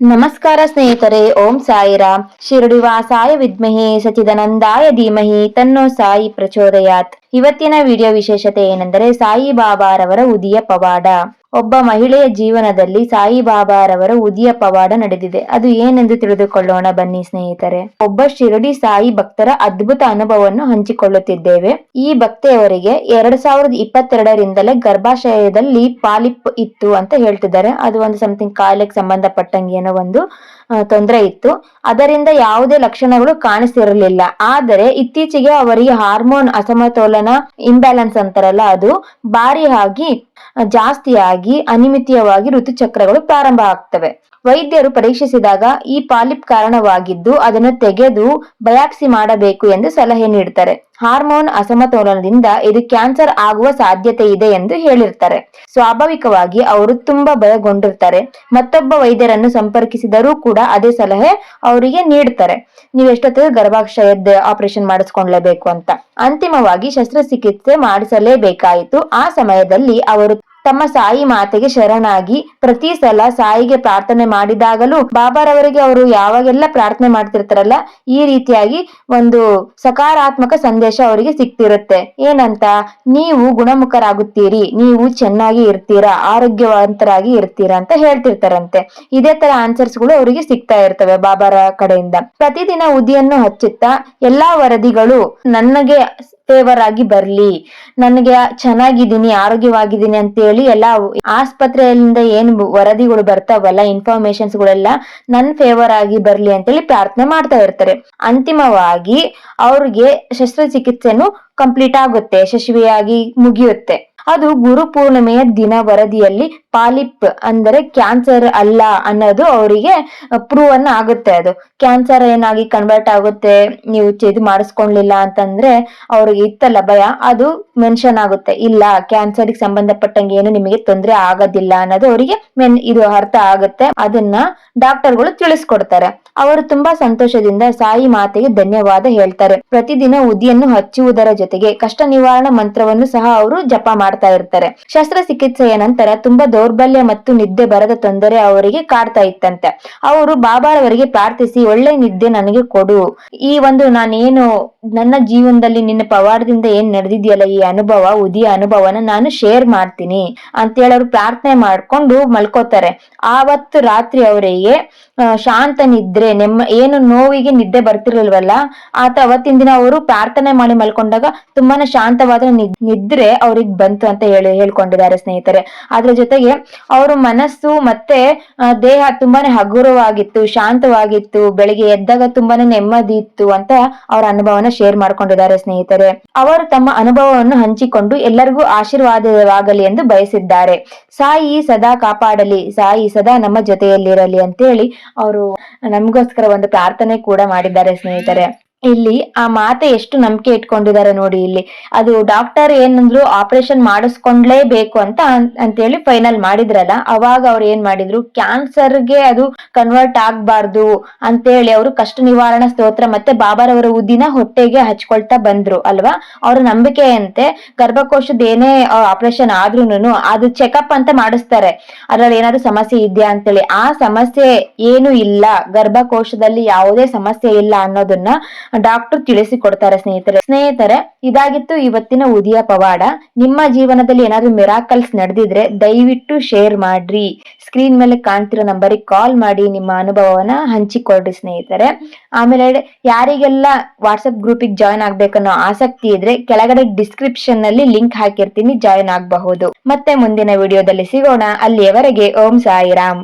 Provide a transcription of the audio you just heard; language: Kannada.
ನಮಸ್ಕಾರ ಸ್ನೇಹಿತರೆ ಓಂ ಸಾಯಿರಾಮ್. ಶಿರಡಿವಾಸಾಯ ವಿದ್ಮಹೇ ಸಚಿದಾನಂದಾಯ ಧೀಮಹಿ ತನ್ನೋ ಸಾಯಿ ಪ್ರಚೋದಯಾತ್. ಇವತ್ತಿನ ವಿಡಿಯೋ ವಿಶೇಷತೆ ಏನೆಂದರೆ ಸಾಯಿಬಾಬಾರವರ ಉದಿಯ ಪವಾಡ. ಒಬ್ಬ ಮಹಿಳೆಯ ಜೀವನದಲ್ಲಿ ಸಾಯಿಬಾಬಾರವರ ಉದಿಯ ಪವಾಡ ನಡೆದಿದೆ. ಅದು ಏನೆಂದು ತಿಳಿದುಕೊಳ್ಳೋಣ ಬನ್ನಿ ಸ್ನೇಹಿತರೆ. ಒಬ್ಬ ಶಿರಡಿ ಸಾಯಿ ಭಕ್ತರ ಅದ್ಭುತ ಅನುಭವವನ್ನು ಹಂಚಿಕೊಳ್ಳುತ್ತಿದ್ದೇವೆ. ಈ ಭಕ್ತೆಯವರಿಗೆ ಎರಡ್ ಸಾವಿರದ ಇಪ್ಪತ್ತೆರಡರಿಂದಲೇ ಗರ್ಭಾಶಯದಲ್ಲಿ ಪಾಲಿಪ್ ಇತ್ತು ಅಂತ ಹೇಳ್ತಿದ್ದಾರೆ. ಅದು ಒಂದು ಸಮಥಿಂಗ್ ಕಾಯಿಲೆಗೆ ಸಂಬಂಧಪಟ್ಟಂಗೆ ಏನೋ ಒಂದು ತೊಂದರೆ ಇತ್ತು. ಅದರಿಂದ ಯಾವುದೇ ಲಕ್ಷಣಗಳು ಕಾಣಿಸಿರಲಿಲ್ಲ. ಆದರೆ ಇತ್ತೀಚೆಗೆ ಅವರಿಗೆ ಹಾರ್ಮೋನ್ ಅಸಮತೋಲನ ಇಂಬ್ಯಾಲೆನ್ಸ್ ಅಂತಾರಲ್ಲ ಅದು ಭಾರಿ ಆಗಿ ಜಾಸ್ತಿಯಾಗಿ ಅನಿಮಿತೀಯವಾಗಿ ಋತುಚಕ್ರಗಳು ಪ್ರಾರಂಭ ಆಗ್ತವೆ. ವೈದ್ಯರು ಪರೀಕ್ಷಿಸಿದಾಗ ಈ ಪಾಲಿಪ್ ಕಾರಣವಾಗಿದ್ದು ಅದನ್ನು ತೆಗೆದು ಬಯಾಪ್ಸಿ ಮಾಡಬೇಕು ಎಂದು ಸಲಹೆ ನೀಡ್ತಾರೆ. ಹಾರ್ಮೋನ್ ಅಸಮತೋಲನದಿಂದ ಇದು ಕ್ಯಾನ್ಸರ್ ಆಗುವ ಸಾಧ್ಯತೆ ಇದೆ ಎಂದು ಹೇಳಿರ್ತಾರೆ. ಸ್ವಾಭಾವಿಕವಾಗಿ ಅವರು ತುಂಬಾ ಭಯಗೊಂಡಿರ್ತಾರೆ ಮತ್ತೊಬ್ಬ ವೈದ್ಯರನ್ನು ಸಂಪರ್ಕಿಸಿದರೂ ಕೂಡ ಅದೇ ಸಲಹೆ ಅವರಿಗೆ ನೀಡ್ತಾರೆ. ನೀವು ಎಷ್ಟೊತ್ತಿಗೆ ಗರ್ಭಾಶಯದ ಆಪರೇಷನ್ ಮಾಡಿಸ್ಕೊಳ್ಳೇಬೇಕು ಅಂತ. ಅಂತಿಮವಾಗಿ ಶಸ್ತ್ರಚಿಕಿತ್ಸೆ ಮಾಡಿಸಲೇಬೇಕಾಯಿತು. ಆ ಸಮಯದಲ್ಲಿ ಅವರು ತಮ್ಮ ಸಾಯಿ ಮಾತೆಗೆ ಶರಣಾಗಿ ಪ್ರತಿ ಸಲ ಸಾಯಿಗೆ ಪ್ರಾರ್ಥನೆ ಮಾಡಿದಾಗಲೂ ಬಾಬಾರವರಿಗೆ ಅವರು ಯಾವಾಗೆಲ್ಲ ಪ್ರಾರ್ಥನೆ ಮಾಡ್ತಿರ್ತಾರಲ್ಲ, ಈ ರೀತಿಯಾಗಿ ಒಂದು ಸಕಾರಾತ್ಮಕ ಸಂದೇಶ ಅವರಿಗೆ ಸಿಕ್ತಿರುತ್ತೆ. ಏನಂತ? ನೀವು ಗುಣಮುಖರಾಗುತ್ತೀರಿ, ನೀವು ಚೆನ್ನಾಗಿ ಇರ್ತೀರಾ, ಆರೋಗ್ಯವಂತರಾಗಿ ಇರ್ತೀರಾ ಅಂತ ಹೇಳ್ತಿರ್ತಾರಂತೆ. ಇದೇ ತರ ಆನ್ಸರ್ಸ್ಗಳು ಅವರಿಗೆ ಸಿಗ್ತಾ ಇರ್ತವೆ ಬಾಬಾರ ಕಡೆಯಿಂದ. ಪ್ರತಿದಿನ ಉದಿಯನ್ನು ಹಚ್ಚುತ್ತಾ ಎಲ್ಲಾ ವರದಿಗಳು ನನಗೆ ಫೇವರ್ ಆಗಿ ಬರ್ಲಿ. ನನಗೆ ಚೆನ್ನಾಗಿದ್ದೀನಿ, ಆರೋಗ್ಯವಾಗಿದ್ದೀನಿ ಅಂತೇಳಿ ಎಲ್ಲ ಆಸ್ಪತ್ರೆಯಿಂದ ಏನ್ ವರದಿಗಳು ಬರ್ತಾವಲ್ಲ ಇನ್ಫಾರ್ಮೇಶನ್ಸ್ ಗಳೆಲ್ಲ ನನ್ ಫೇವರ್ ಆಗಿ ಬರ್ಲಿ ಅಂತೇಳಿ ಪ್ರಾರ್ಥನೆ ಮಾಡ್ತಾ ಇರ್ತಾರೆ. ಅಂತಿಮವಾಗಿ ಅವ್ರಿಗೆ ಶಸ್ತ್ರಚಿಕಿತ್ಸೆನು ಕಂಪ್ಲೀಟ್ ಆಗುತ್ತೆ, ಯಶಸ್ವಿಯಾಗಿ ಮುಗಿಯುತ್ತೆ. ಅದು ಗುರು ಪೂರ್ಣಿಮೆಯ ದಿನ ವರದಿಯಲ್ಲಿ ಪಾಲಿಪ್ ಅಂದರೆ ಕ್ಯಾನ್ಸರ್ ಅಲ್ಲ ಅನ್ನೋದು ಅವರಿಗೆ ಪ್ರೂವ್ ಅನ್ನ ಆಗುತ್ತೆ ಅದು. ಕ್ಯಾನ್ಸರ್ ಏನಾಗಿ ಕನ್ವರ್ಟ್ ಆಗುತ್ತೆ, ನೀವು ಇದು ಮಾಡಿಸ್ಕೊಳ್ಲಿಲ್ಲ ಅಂತಂದ್ರೆ ಅವ್ರಿಗೆ ಇತ್ತಲ್ಲ ಭಯ, ಅದು ಮೆನ್ಷನ್ ಆಗುತ್ತೆ. ಇಲ್ಲ ಕ್ಯಾನ್ಸರ್ ಸಂಬಂಧಪಟ್ಟಂಗೆ ಏನು ನಿಮಗೆ ತೊಂದರೆ ಆಗೋದಿಲ್ಲ ಅನ್ನೋದು ಅವರಿಗೆ ಮೆನ್ ಇದು ಅರ್ಥ ಆಗುತ್ತೆ. ಅದನ್ನ ಡಾಕ್ಟರ್ಗಳು ತಿಳಿಸ್ಕೊಡ್ತಾರೆ. ಅವರು ತುಂಬಾ ಸಂತೋಷದಿಂದ ಸಾಯಿ ಮಾತೆಗೆ ಧನ್ಯವಾದ ಹೇಳ್ತಾರೆ. ಪ್ರತಿದಿನ ಉದಿಯನ್ನು ಹಚ್ಚುವುದರ ಜೊತೆಗೆ ಕಷ್ಟ ನಿವಾರಣಾ ಮಂತ್ರವನ್ನು ಸಹ ಅವರು ಜಪ ಮಾಡ್ತಾ ಇರ್ತಾರೆ. ಶಸ್ತ್ರಚಿಕಿತ್ಸೆಯ ನಂತರ ತುಂಬಾ ದೌರ್ಬಲ್ಯ ಮತ್ತು ನಿದ್ದೆ ಬರದ ತೊಂದರೆ ಅವರಿಗೆ ಕಾಡ್ತಾ ಇತ್ತಂತೆ. ಅವರು ಬಾಬಾರವರಿಗೆ ಪ್ರಾರ್ಥಿಸಿ, ಒಳ್ಳೆ ನಿದ್ದೆ ನನಗೆ ಕೊಡು. ಈ ಒಂದು ನಾನೇನು ನನ್ನ ಜೀವನದಲ್ಲಿ ನಿನ್ನ ಪವಾಡದಿಂದ ಏನ್ ನಡೆದಿದೆಯಲ್ಲ, ಈ ಅನುಭವ, ಉದಿಯ ಅನುಭವನ ನಾನು ಶೇರ್ ಮಾಡ್ತೀನಿ. ಅಂತ ಹೇಳಿ ಅವ್ರು ಪ್ರಾರ್ಥನೆ ಮಾಡ್ಕೊಂಡು ಮಲ್ಕೋತಾರೆ. ಆವತ್ತು ರಾತ್ರಿ ಅವರಿಗೆ ಶಾಂತ ನಿದ್ರೆ, ನೆಮ್ಮ, ಏನು ನೋವಿಗೆ ನಿದ್ದೆ ಬರ್ತಿರಲ್ವಲ್ಲ, ಆತ ಅವತ್ತಿನ ದಿನ ಅವರು ಪ್ರಾರ್ಥನೆ ಮಾಡಿ ಮಲ್ಕೊಂಡಾಗ ತುಂಬಾನೇ ಶಾಂತವಾದ ನಿದ್ರೆ ಅವ್ರಿಗೆ ಬಂತು. ಅಂತ ಹೇಳಿ ಹೇಳ್ಕೊಂಡಿದ್ದಾರೆ ಸ್ನೇಹಿತರೆ. ಅದ್ರ ಜೊತೆಗೆ ಅವ್ರ ಮನಸ್ಸು ಮತ್ತೆ ದೇಹ ತುಂಬಾನೇ ಹಗುರವಾಗಿತ್ತು, ಶಾಂತವಾಗಿತ್ತು, ಬೆಳಿಗ್ಗೆ ಎದ್ದಾಗ ತುಂಬಾನೇ ನೆಮ್ಮದಿ ಇತ್ತು ಅಂತ ಅವರ ಅನುಭವನ ಶೇರ್ ಮಾಡ್ಕೊಂಡಿದ್ದಾರೆ ಸ್ನೇಹಿತರೆ. ಅವರು ತಮ್ಮ ಅನುಭವವನ್ನು ಹಂಚಿಕೊಂಡು ಎಲ್ಲರಿಗೂ ಆಶೀರ್ವಾದವಾಗಲಿ ಎಂದು ಬಯಸಿದ್ದಾರೆ. ಸಾಯಿ ಸದಾ ಕಾಪಾಡಲಿ, ಸಾಯಿ ಸದಾ ನಮ್ಮ ಜೊತೆಯಲ್ಲಿರಲಿ ಅಂತೇಳಿ ಅವರು ನಮಗೋಸ್ಕರ ಒಂದು ಪ್ರಾರ್ಥನೆ ಕೂಡ ಮಾಡಿದ್ದಾರೆ ಸ್ನೇಹಿತರೆ. ಇಲ್ಲಿ ಆ ಮಾತೆ ಎಷ್ಟು ನಂಬಿಕೆ ಇಟ್ಕೊಂಡಿದ್ದಾರೆ ನೋಡಿ ಇಲ್ಲಿ. ಅದು ಡಾಕ್ಟರ್ ಏನಂದ್ರು ಆಪರೇಷನ್ ಮಾಡಿಸ್ಕೊಂಡ್ಲೇಬೇಕು ಅಂತ ಅಂತೇಳಿ ಫೈನಲ್ ಮಾಡಿದ್ರಲ್ಲ, ಅವಾಗ ಅವ್ರು ಏನ್ ಮಾಡಿದ್ರು ಕ್ಯಾನ್ಸರ್ಗೆ ಅದು ಕನ್ವರ್ಟ್ ಆಗ್ಬಾರ್ದು ಅಂತೇಳಿ ಅವರು ಕಷ್ಟ ನಿವಾರಣಾ ಸ್ತೋತ್ರ ಮತ್ತೆ ಬಾಬಾರವರ ಉದ್ದಿನ ಹೊಟ್ಟೆಗೆ ಹಚ್ಕೊಳ್ತಾ ಬಂದ್ರು ಅಲ್ವಾ? ಅವ್ರ ನಂಬಿಕೆಯಂತೆ ಗರ್ಭಕೋಶದ ಏನೇ ಆಪರೇಷನ್ ಆದ್ರೂನು ಅದು ಚೆಕಪ್ ಅಂತ ಮಾಡಿಸ್ತಾರೆ. ಅದ್ರಲ್ಲಿ ಏನಾದ್ರು ಸಮಸ್ಯೆ ಇದೆಯಾ ಅಂತೇಳಿ. ಆ ಸಮಸ್ಯೆ ಏನು ಇಲ್ಲ. ಗರ್ಭಕೋಶದಲ್ಲಿ ಯಾವುದೇ ಸಮಸ್ಯೆ ಇಲ್ಲ ಅನ್ನೋದನ್ನ ಡಾಕ್ಟರ್ ತಿಳಿಸಿಕೊಡ್ತಾರೆ ಸ್ನೇಹಿತರೆ. ಸ್ನೇಹಿತರೆ, ಇದಾಗಿತ್ತು ಇವತ್ತಿನ ಉದಿಯ ಪವಾಡ. ನಿಮ್ಮ ಜೀವನದಲ್ಲಿ ಏನಾದ್ರು ಮಿರಾಕಲ್ಸ್ ನಡೆದಿದ್ರೆ ದಯವಿಟ್ಟು ಶೇರ್ ಮಾಡ್ರಿ. ಸ್ಕ್ರೀನ್ ಮೇಲೆ ಕಾಣ್ತಿರೋ ನಂಬರಿಗೆ ಕಾಲ್ ಮಾಡಿ ನಿಮ್ಮ ಅನುಭವವನ್ನ ಹಂಚಿಕೊಡ್ರಿ ಸ್ನೇಹಿತರೆ. ಆಮೇಲೆ ಯಾರಿಗೆಲ್ಲ ವಾಟ್ಸಪ್ ಗ್ರೂಪಿಗೆ ಜಾಯ್ನ್ ಆಗ್ಬೇಕನ್ನೋ ಆಸಕ್ತಿ ಇದ್ರೆ ಕೆಳಗಡೆ ಡಿಸ್ಕ್ರಿಪ್ಷನ್ನಲ್ಲಿ ಲಿಂಕ್ ಹಾಕಿರ್ತೀನಿ, ಜಾಯ್ನ್ ಆಗಬಹುದು. ಮತ್ತೆ ಮುಂದಿನ ವಿಡಿಯೋದಲ್ಲಿ ಸಿಗೋಣ. ಅಲ್ಲಿಯವರೆಗೆ ಓಂ ಸಾಯಿರಾಮ್.